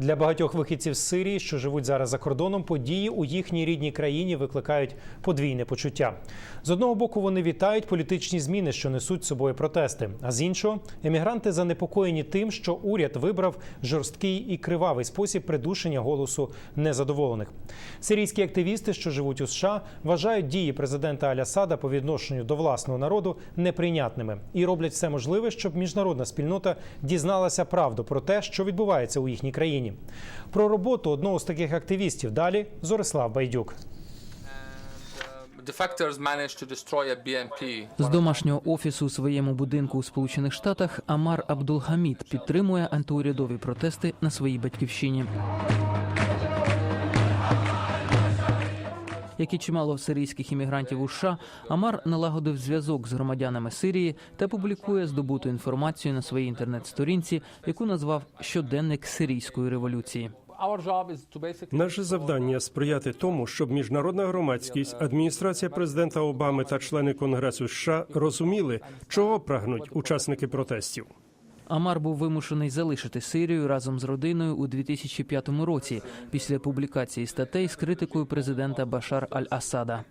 Для багатьох вихідців з Сирії, що живуть зараз за кордоном, події у їхній рідній країні викликають подвійне почуття. З одного боку, вони вітають політичні зміни, що несуть з собою протести. А з іншого, емігранти занепокоєні тим, що уряд вибрав жорсткий і кривавий спосіб придушення голосу незадоволених. Сирійські активісти, що живуть у США, вважають дії президента Аля-Сада по відношенню до власного народу неприйнятними і роблять все можливе, щоб міжнародна спільнота дізналася правду про те, що відбувається у їхній країні. Про роботу одного з таких активістів далі Зорислав Байдюк. З домашнього офісу у своєму будинку у Сполучених Штатах Амар Абдулхамід підтримує антиурядові протести на своїй батьківщині. Як і чимало сирійських іммігрантів у США, Амар налагодив зв'язок з громадянами Сирії та публікує здобуту інформацію на своїй інтернет-сторінці, яку назвав щоденник сирійської революції. Наше завдання сприяти тому, щоб міжнародна громадськість, адміністрація президента Обами та члени Конгресу США розуміли, чого прагнуть учасники протестів. Амар був вимушений залишити Сирію разом з родиною у 2005 році після публікації статей з критикою президента Башар Аль-Асада.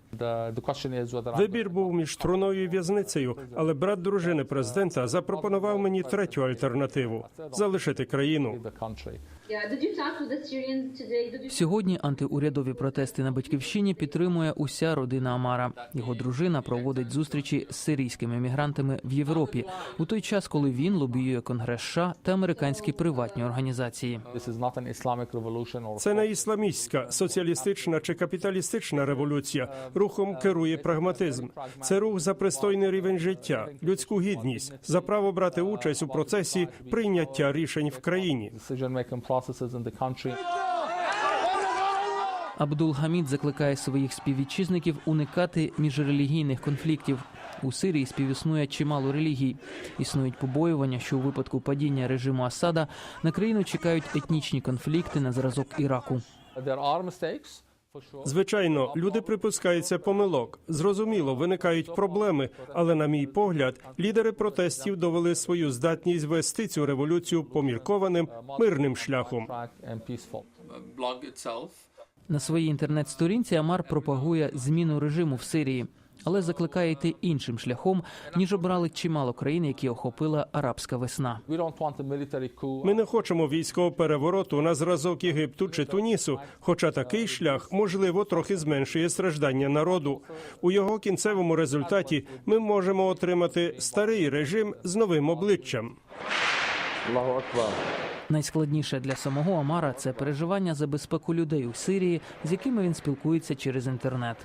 Вибір був між троною і в'язницею, але брат дружини президента запропонував мені третю альтернативу залишити країну. Сьогодні антиурядові протести на батьківщині підтримує уся родина Амара. Його дружина проводить зустрічі з сирійськими емігрантами в Європі у той час, коли він лобіює Конгрес США та американські приватні організації. This is not an Islamic revolution or Це не ісламістська, соціалістична чи капіталістична революція. Рухом керує прагматизм. Це рух за пристойний рівень життя, людську гідність, за право брати участь у процесі прийняття рішень в країні. Абдул Гамід закликає своїх співвітчизників уникати міжрелігійних конфліктів. У Сирії співіснує чимало релігій. Існують побоювання, що у випадку падіння режиму Асада на країну чекають етнічні конфлікти на зразок Іраку. Звичайно, люди припускаються помилок. Зрозуміло, виникають проблеми, але, на мій погляд, лідери протестів довели свою здатність вести цю революцію поміркованим мирним шляхом. На своїй інтернет-сторінці Амар пропагує зміну режиму в Сирії, але закликає йти іншим шляхом, ніж обрали чимало країн, які охопила арабська весна. Ми не хочемо військового перевороту на зразок Єгипту чи Тунісу, хоча такий шлях можливо трохи зменшує страждання народу. У його кінцевому результаті ми можемо отримати старий режим з новим обличчям. Найскладніше для самого Амара це переживання за безпеку людей у Сирії, з якими він спілкується через інтернет.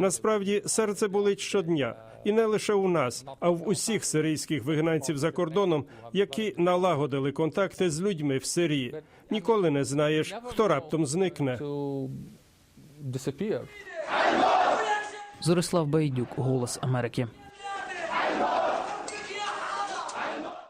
Насправді серце болить щодня, і не лише у нас, а в усіх сирійських вигнанців за кордоном, які налагодили контакти з людьми в Сирії. Ніколи не знаєш, хто раптом зникне. Зорислав Байдюк, Голос Америки.